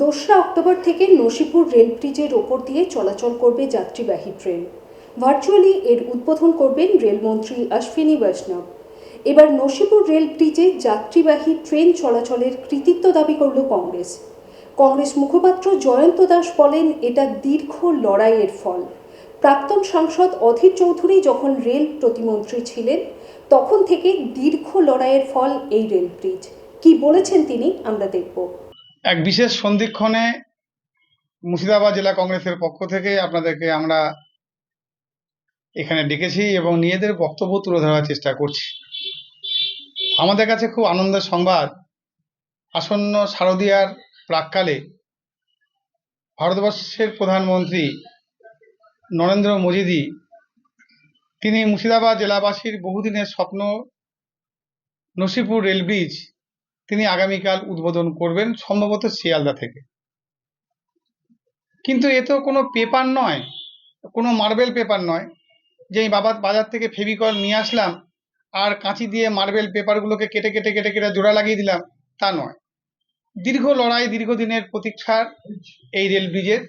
দোসরা অক্টোবর থেকে নসিপুর রেল ব্রিজের ওপর দিয়ে চলাচল করবে যাত্রীবাহী ট্রেন। ভার্চুয়ালি এর উদ্বোধন করবেন রেলমন্ত্রী অশ্বিনী বৈষ্ণব। এবার নসিপুর রেল ব্রিজে যাত্রীবাহী ট্রেন চলাচলের কৃতিত্ব দাবি করল কংগ্রেস। কংগ্রেস মুখপাত্র জয়ন্ত দাস বলেন, এটা দীর্ঘ লড়াইয়ের ফল। প্রাক্তন সাংসদ অধীর চৌধুরী যখন রেল প্রতিমন্ত্রী ছিলেন, তখন থেকে দীর্ঘ লড়াইয়ের ফল এই রেল ব্রিজ। কি বলেছেন তিনি, আমরা দেখব। এক বিশেষ সন্ধিক্ষণে মুর্শিদাবাদ জেলা কংগ্রেসের পক্ষ থেকে আপনাদেরকে আমরা এখানে ডেকেছি এবং নিজেদের বক্তব্য তুলে ধরার চেষ্টা করছি। আমাদের কাছে খুব আনন্দের সংবাদ। আসন্ন শারদীয়ার প্রাককালে ভারতবর্ষের প্রধানমন্ত্রী নরেন্দ্র মোদীজি, তিনি মুর্শিদাবাদ জেলাবাসীর বহুদিনের স্বপ্ন নসিপুর রেল ব্রিজ তিনি আগামীকাল উদ্বোধন করবেন সম্ভবত শিয়ালদা থেকে। কিন্তু এ তো কোনো পেপার নয়, কোনো মার্বেল পেপার নয়। যে বাবা বাজার থেকে ফেভিকল নিয়ে আসলাম, আর কাঁচি দিয়ে মার্বেল পেপারগুলোকে কেটে কেটে কেটে কেটে জোড়া লাগিয়ে দিলাম, তা নয়। দীর্ঘ লড়াই, দীর্ঘদিনের প্রতীক্ষার এই রেল ব্রিজের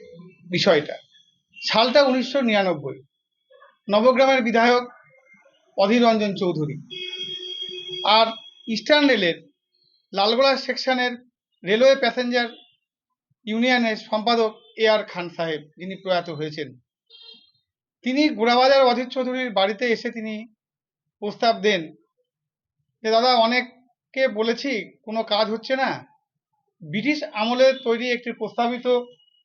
বিষয়টা। সালটা উনিশশো নিরানব্বই, নবগ্রামের বিধায়ক অধীর রঞ্জন চৌধুরী। আর ইস্টার্ন রেলের লালগোলা সেকশনের রেলওয়ে প্যাসেঞ্জার ইউনিয়নের সম্পাদক এ আর খান সাহেব, যিনি প্রয়াত হয়েছেন। তিনি গোড়াবাজার অধীর চৌধুরীর বাড়িতে এসে তিনি প্রস্তাব দেন যে, দাদা, অনেককে বলেছি, কোনো কাজ হচ্ছে না। ব্রিটিশ আমলের তৈরি একটি প্রস্তাবিত,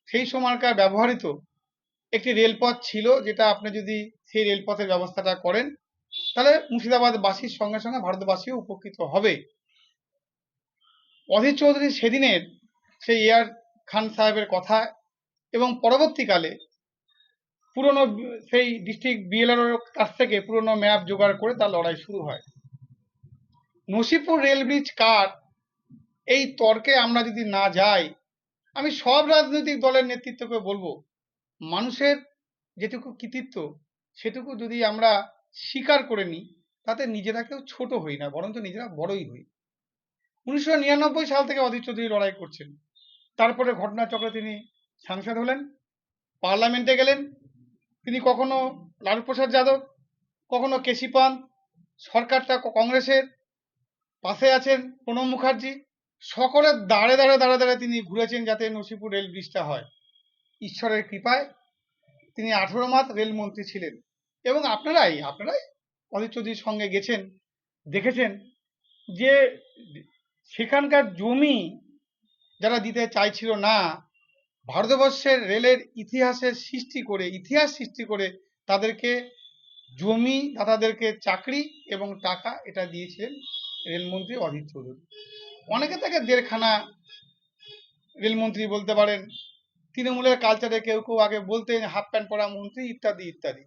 সেই সময়কার ব্যবহৃত একটি রেলপথ ছিল, যেটা আপনি যদি সেই রেলপথের ব্যবস্থাটা করেন, তাহলে মুর্শিদাবাদবাসীর সঙ্গে সঙ্গে ভারতবাসীও উপকৃত হবে। অধীর চৌধুরী সেদিনের সেই এয়ার খান সাহেবের কথা এবং পরবর্তীকালে পুরনো সেই ডিস্ট্রিক্ট বিএলআর কাছ থেকে পুরনো ম্যাপ জোগাড় করে তার লড়াই শুরু হয়। নসিপুর রেল ব্রিজ কার? এই তর্কে আমরা যদি না যাই, আমি সব রাজনৈতিক দলের নেতৃত্বকে বলব, মানুষের যেটুকু কৃতিত্ব, সেটুকু যদি আমরা স্বীকার করে নিই, তাতে নিজেরা কেউ ছোট হই না, বরঞ্চ নিজেরা বড়ই হই। উনিশশো নিরানব্বই সাল থেকে অধীর চৌধুরী লড়াই করছেন। তারপরে ঘটনাচক্রে তিনি সাংসদ হলেন, পার্লামেন্টে গেলেন। তিনি কখনো লালু প্রসাদ যাদব, কখনো কেশি পান সরকারটা কংগ্রেসের পাশে আছেন প্রণব মুখার্জি। সকলের দাঁড়ে দাঁড়ে দাঁড়ে দাঁড়ে তিনি ঘুরেছেন যাতে নসিপুর রেল ব্রিজটা হয়। ঈশ্বরের কৃপায় তিনি আঠেরো মাস রেলমন্ত্রী ছিলেন। এবং আপনারাই আপনারাই অধীর চৌধুরীর সঙ্গে গেছেন, দেখেছেন যে সেখানকার জমি যারা দিতে চাইছিল না, ভারতবর্ষের রেলের ইতিহাসের সৃষ্টি করে, ইতিহাস সৃষ্টি করে তাদেরকে জমি দাতাদেরকে চাকরি এবং টাকা এটা দিয়েছিলেন রেলমন্ত্রী অধীর চৌধুরী। অনেকে তাকে দেড়খানা রেলমন্ত্রী বলতে পারেন, তৃণমূলের কালচারে কেউ কেউ আগে বলতেন, হাফ প্যান্ট পরা মন্ত্রী, ইত্যাদি ইত্যাদি।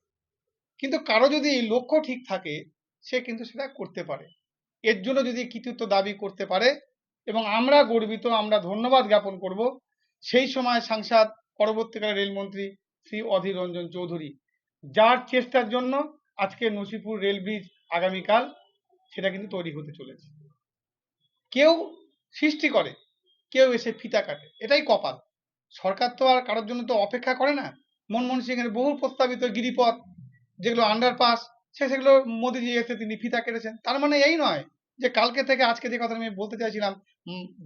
কিন্তু কারও যদি লক্ষ্য ঠিক থাকে, সে কিন্তু সেটা করতে পারে। এর জন্য যদি কৃতিত্ব দাবি করতে পারে এবং আমরা গর্বিত, আমরা ধন্যবাদ জ্ঞাপন করব। সেই সময় সাংসদ, পরবর্তীকালে রেলমন্ত্রী শ্রী অধীর রঞ্জন চৌধুরী, যার চেষ্টার জন্য আজকে নসিপুর রেল ব্রিজ আগামীকাল সেটা কিন্তু তৈরি হতে চলেছে। কেউ সৃষ্টি করে, কেউ এসে ফিতা কাটে, এটাই কপাল। সরকার তো আর কারোর জন্য তো অপেক্ষা করে না। মনমোহন সিং এর বহু প্রস্তাবিত গিরিপথ, যেগুলো আন্ডারপাস সে সেগুলো মোদিজি এসে তিনি ফিতা কেটেছেন। তার মানে এই নয় যে কালকে থেকে আজকে যে কথা আমি বলতে চাইছিলাম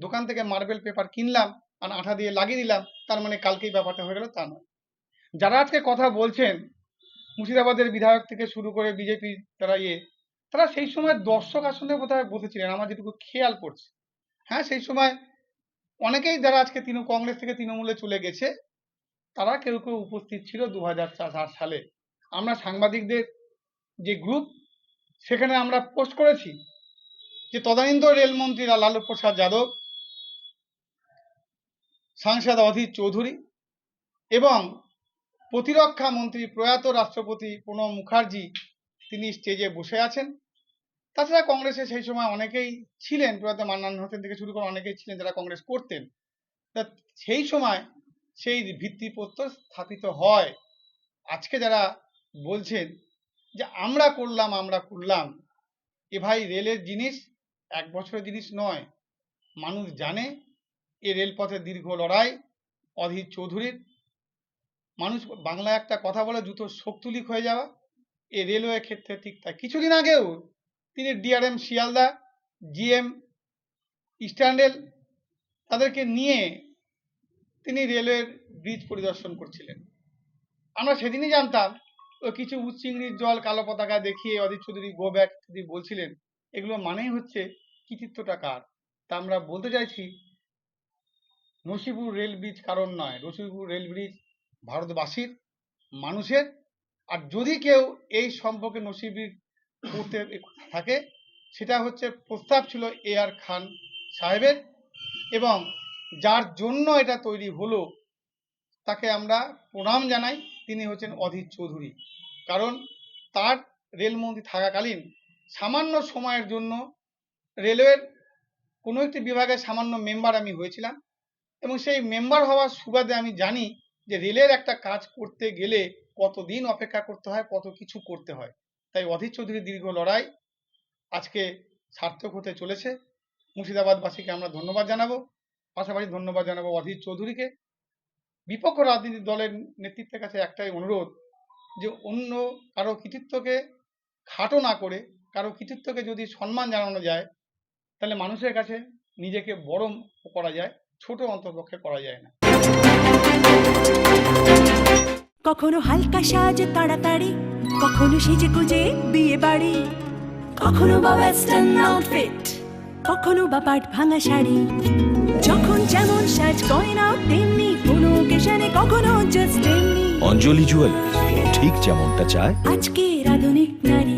দোকান থেকে মার্বেল পেপার কিনলাম আর আঠা দিয়ে লাগিয়ে দিলাম, তার মানে কালকেই ব্যাপারটা হয়ে গেল তা নয়। যারা আজকে কথা বলছেন, মুর্শিদাবাদের বিধায়ক থেকে শুরু করে বিজেপি তারা ইয়ে তারা সেই সময় দর্শক আসনে বোধহয় বসেছিলেন, আমার যেটুকু খেয়াল পড়ছে। হ্যাঁ সেই সময় অনেকেই যারা আজকে তৃণ, কংগ্রেস থেকে তৃণমূলে চলে গেছে, তারা কেউ কেউ উপস্থিত ছিল দু হাজার চার সালে। আমরা সাংবাদিকদের যে গ্রুপ সেখানে আমরা পোস্ট করেছি যে তদানীন্তন রেলমন্ত্রীরা লালু প্রসাদ যাদব, সাংসদ অধীর চৌধুরী এবং প্রতিরক্ষা মন্ত্রী প্রয়াত রাষ্ট্রপতি প্রণব মুখার্জি তিনি স্টেজে বসে আছেন। তাছাড়া কংগ্রেসে সেই সময় অনেকেই ছিলেন, প্রয়াত মান্নান হোসেন থেকে শুরু করে অনেকেই ছিলেন যারা কংগ্রেস করতেন। তা সেই সময় সেই ভিত্তিপ্রস্তর স্থাপিত হয়। আজকে যারা বলছেন যে আমরা করলাম আমরা করলাম। এ ভাই রেলের জিনিস এক বছরের জিনিস নয়। মানুষ জানে এ রেলপথের দীর্ঘ লড়াই, অধীর চৌধুরীর। মানুষ বাংলা একটা কথা বলে জুতো শোকতুলিক হয়ে যাওয়া। এ রেলওয়ে ক্ষেত্রে ঠিক তাই। কিছুদিন আগেও তিনি DRM Sealdah, GM eastern rail তাদেরকে নিয়ে তিনি রেলওয়ের ব্রিজ পরিদর্শন করছিলেন। আমরা সেদিনই জানতাম ও কিছু উচ্চিংড়ির জল কালো পতাকা দেখিয়ে অধীর চৌধুরী গো ব্যাক বলছিলেন, এগুলো মানেই হচ্ছে কৃতিত্বটা কার? তা আমরা বলতে চাইছি, নসিপুর রেল ব্রিজ কারণ নয়, নসিপুর রেল ব্রিজ ভারতবাসীর, মানুষের, আর যদি কেউ এই সম্পর্কে নসিবির করতে থাকে, সেটা হচ্ছে প্রস্তাব ছিল এ আর খান সাহেবের এবং যার জন্য এটা তৈরি হলো, তাকে আমরা প্রণাম জানাই। তিনি হচ্ছেন অধীর চৌধুরী। কারণ তার রেলমন্ত্রী থাকাকালীন সামান্য সময়ের জন্য রেলওয়ের কোনো একটি বিভাগের সামান্য মেম্বার আমি হয়েছিলাম এবং সেই মেম্বার হওয়ার সুবাদে আমি জানি যে রেলের একটা কাজ করতে গেলে কতদিন অপেক্ষা করতে হয়, কত কিছু করতে হয়। তাই অধীর চৌধুরীর দীর্ঘ লড়াই আজকে সার্থক হতে চলেছে। মুর্শিদাবাদবাসীকে আমরা ধন্যবাদ জানাব। পাশাপাশি ধন্যবাদ জানাব অধীর চৌধুরীকে। বিপক্ষ রাজনীতি দলের নেতৃত্বের কাছে একটাই অনুরোধ যে অন্য কারও কৃতিত্বকে খাটো না করে, কারও কৃতিত্বকে যদি সম্মান জানানো যায়, তাহলে মানুষের কাছে নিজেকে বড় করা যায়, ছোট অন্তর্পক্ষে করা যায় না। কখনো হালকা সাজ তাড়াতাড়ি, কখনো সেজে গুজে বিয়ে বাড়ি, কখনো বা ওয়েস্টার্ন আউটফিট কখনো বা পাট ভাঙা শাড়ি যখন যেমন সাজ গয়না তেমনি কোনো অকেশনে কখনো জাস্ট তেমনি। অঞ্জলি জুয়েলার্স ঠিক যেমনটা চায়। আজকে আধুনিক নারী।